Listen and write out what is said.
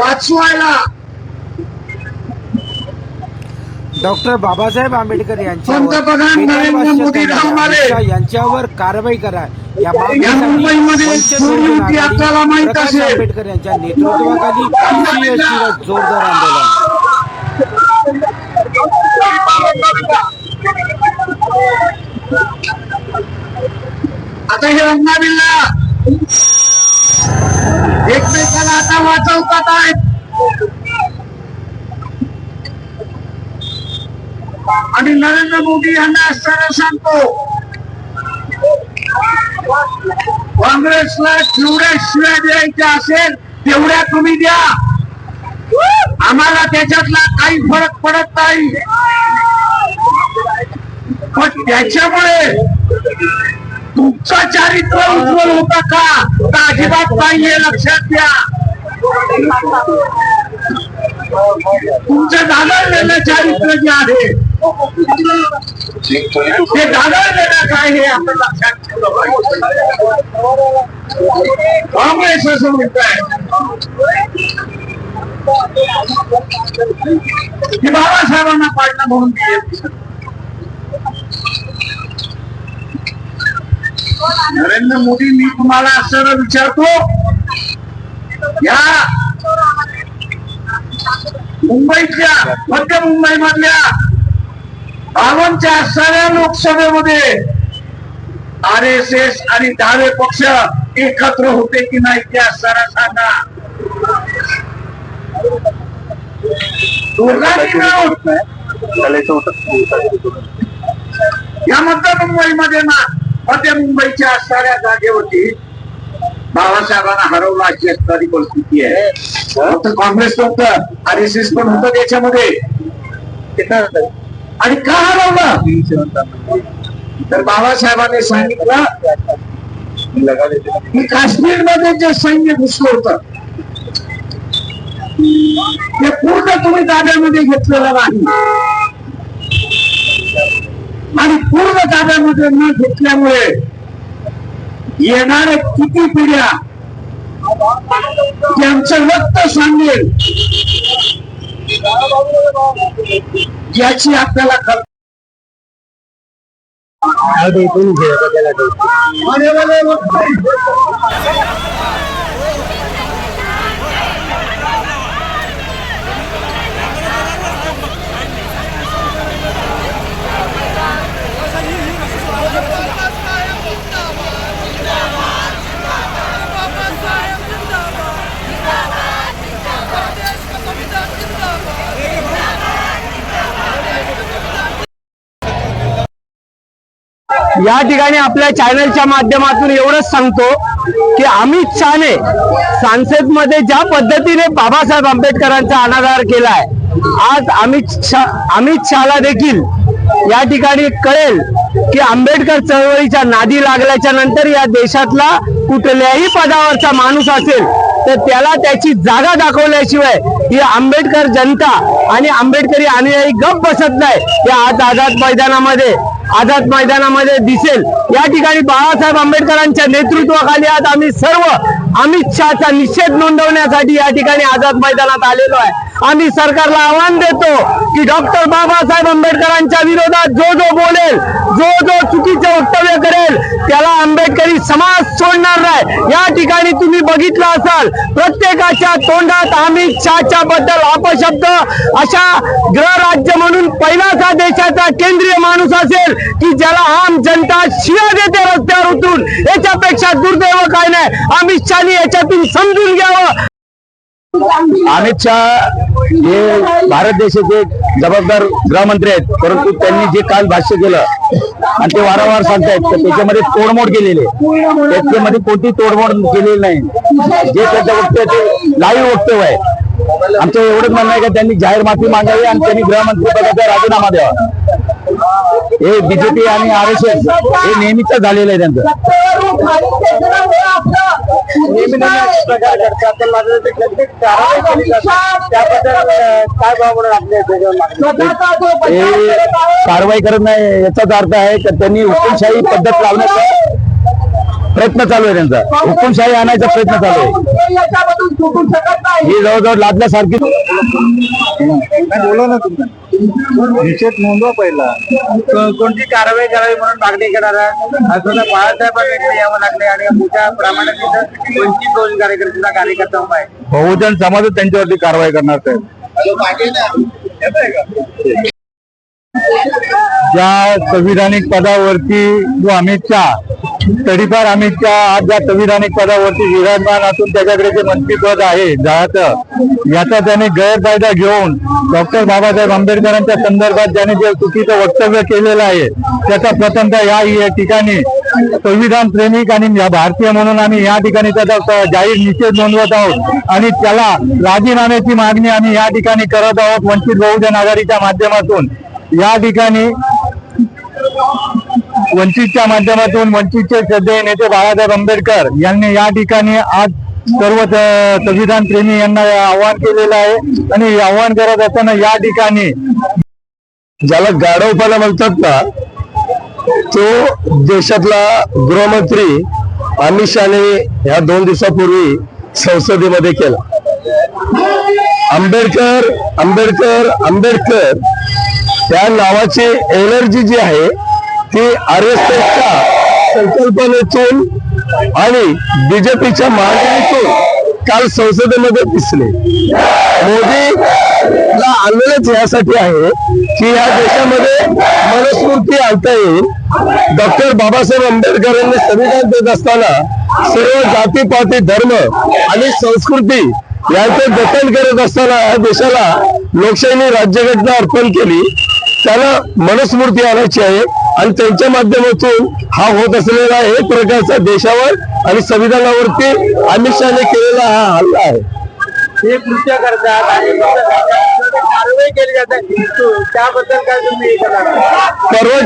वाचवायला. डॉक्टर बाबासाहेब आंबेडकर पंतप्रधान नरेंद्र मोदी यांच्यावर कारवाई करा. या मुंबईमध्ये आपल्याला माहीत असेल. आंबेडकर यांच्या नेतृत्वाखाली जोरदार आंदोलन. आता हे रंगाबिल्ला चौकात आहेत. आणि नरेंद्र मोदी यांना असताना सांगतो. काँग्रेसला जेवढ्या शिव्या द्यायच्या असेल तेवढ्या तुम्ही द्या. आम्हाला त्याच्यातला काही फरक पडत नाही. पण त्याच्यामुळे तुमचा चारित्र्य उज्ज्वल होता का? तर अजिबात नाहीये लक्षात घ्या. तुमच्या दादळलेलं चारित्र जे आहे ते दादळलेलं काय हे आपण लक्षात ठेवलं पाहिजे. काँग्रेस असं म्हणत आहे की बाबासाहेबांना पाडणं म्हणून नरेंद्र मोदी मी तुम्हाला असं विचारतो या मुंबईतल्या मध्य मुंबई मधल्या बावनच्या सगळ्या लोकसभेमध्ये आर एस एस आणि डावे पक्ष एकत्र होते की नाही त्या सरा सांगा. या मध्य मुंबईमध्ये ना मध्य मुंबईच्या असणाऱ्या जागेवरती बाबासाहेबांना हरवलं अशी असणारी परिस्थिती आहे. फक्त काँग्रेस नव्हतं आर एस एस पण होत त्याच्यामध्ये. आणि का हरवलं? तर बाबासाहेबांनी सांगितलं की काश्मीरमध्ये जे सैन्य घुसलं होतं ते पूर्ण तुम्ही ताब्यामध्ये घेतलेलं नाही. आणि पूर्ण ताब्यामध्ये न घेतल्यामुळे येणाऱ्या किती पिढ्या त्यांचं रक्त सांगेल? याची आपल्याला कल्पना. या ठिकाणी आपल्या चॅनलच्या माध्यमातून एवढंच सांगतो की अमित शहाने संसदमध्ये ज्या पद्धतीने बाबासाहेब आंबेडकरांचा अनादर केलाय आज अमित शाह अमित शहाला देखील या ठिकाणी कळेल की आंबेडकर चळवळीच्या नादी लागल्याच्या नंतर या देशातला कुठल्याही पदावरचा माणूस असेल तर त्याला त्याची जागा दाखवल्याशिवाय ही आंबेडकर जनता आणि आंबेडकरी अनुयायी गप बसत नाही. या आज आझाद मैदानामध्ये आझाद मैदानामध्ये दिसेल. या ठिकाणी बाळासाहेब आंबेडकरांच्या नेतृत्वाखाली आज आम्ही सर्व अमित शहाचा निषेध नोंदवण्यासाठी या ठिकाणी आझाद मैदानात आलेलो आहे. आम्ही सरकारला आव्हान देतो की डॉक्टर बाबासाहेब आंबेडकरांच्या विरोधात जो जो बोलेल जो जो चुकीचे वक्तव्य करेल त्याला आंबेडकरी समाज सोडणार नाही. या ठिकाणी तुम्ही बघितलं असाल प्रत्येकाच्या तोंडात अमित शहाच्या बद्दल अपशब्द अशा गृहराज्य म्हणून पहिलाच हा देशाचा केंद्रीय माणूस असेल की ज्याला आम जनता शिया देते रस्त्यावर उतरून. याच्यापेक्षा दुर्दैव काय नाही. अमित शहानी याच्यातून समजून घ्यावं. अमित शहा हे भारत देशाचे जबाबदार गृहमंत्री आहेत परंतु त्यांनी जे काल भाष्य केलं आणि ते वारंवार सांगतायत तर त्याच्यामध्ये तोडमोड केलेली आहे. त्याच्यामध्ये कोणती तोडमोड केलेली नाही. जे त्याचं वक्तव्य ते लाईव्ह वक्तव्य आहे. आमचं एवढंच म्हणणं आहे का त्यांनी जाहीर माफी मागावी आणि त्यांनी गृहमंत्री पदाचा राजीनामा द्यावा. हे बीजेपी आणि आर एस एस हे नेहमीच झालेलं आहे त्यांचं. हे कारवाई करत नाही याचाच अर्थ आहे की त्यांनी हुकुमशाही पद्धत लावण्याचा प्रयत्न चालू आहे त्यांचा. हुकुमशाही आणायचा प्रयत्न चालू आहे. याच्यामधून सुटू शकत नाही. ही जवळजवळ लादल्यासारखी बोला ना तुम्ही. निषेध नोंदवा पहिला. कोणती कारवाई करावी म्हणून मागणी करणार असं बाळासाहेबांकडे यावं लागले आणि मोठ्या प्रमाणात तिथं वंचित बहुजन कार्यकर्त्यांचा कार्यकर्ता उभा आहे. बहुजन समाजच त्यांच्यावरती कारवाई करणार साहेब ज्या संविधानिक पदावरती जो अमित शहा तरीफार अमित शहा आज ज्या संविधानिक पदावरती विराजमान असून त्याच्याकडे जे मंत्रीपद आहे जायचं याचा त्याने गैरफायदा घेऊन डॉक्टर बाबासाहेब आंबेडकरांच्या संदर्भात ज्याने जे चुकीचं वक्तव्य केलेलं आहे त्याचा प्रथमतः या या ठिकाणी संविधान प्रेमिक आणि भारतीय म्हणून आम्ही या ठिकाणी त्याचा जाहीर निषेध नोंदवत आहोत आणि त्याला राजीनाम्याची मागणी आम्ही या ठिकाणी करत आहोत वंचित बहुजन आघाडीच्या माध्यमातून. या ठिकाणी वंचितच्या माध्यमातून वंचितचे श्रद्धेय नेते बाळासाहेब आंबेडकर यांनी या ठिकाणी आज सर्व संविधान प्रेमी यांना आवाहन केलेलं आहे. आणि आव्हान आवाहन करत असताना या ठिकाणी ज्याला गाढवपणा म्हणतात ना तो देशातला गृहमंत्री अमित शहाने ह्या दोन दिवसापूर्वी संसदेमध्ये केला. आंबेडकर आंबेडकर आंबेडकर या नावाची एनर्जी जी आहे ती आर एस एसच्या संकल्पनेतून आणि बीजेपीच्या मागणीतून काल संसदेमध्ये दिसले. मोदी ला आलेलंच यासाठी आहे की या देशामध्ये मनस्फूर्ती आणता येईल. डॉक्टर बाबासाहेब आंबेडकर यांनी संविधान देत असताना सर्व जातीपाती धर्म आणि संस्कृती यांचं जतन करत असताना या देशाला लोकशाहीने राज्यघटना अर्पण केली. त्याला मनस्फूर्ती आणायची आहे. आणि त्यांच्या माध्यमातून हा होत असलेला एक प्रकारचा देशावर आणि संविधानावरती अमित शहाने केलेला हा हल्ला आहे. हे कृत्य करतात आणि कारवाई केली जाते. त्याबद्दल काय तुम्ही हे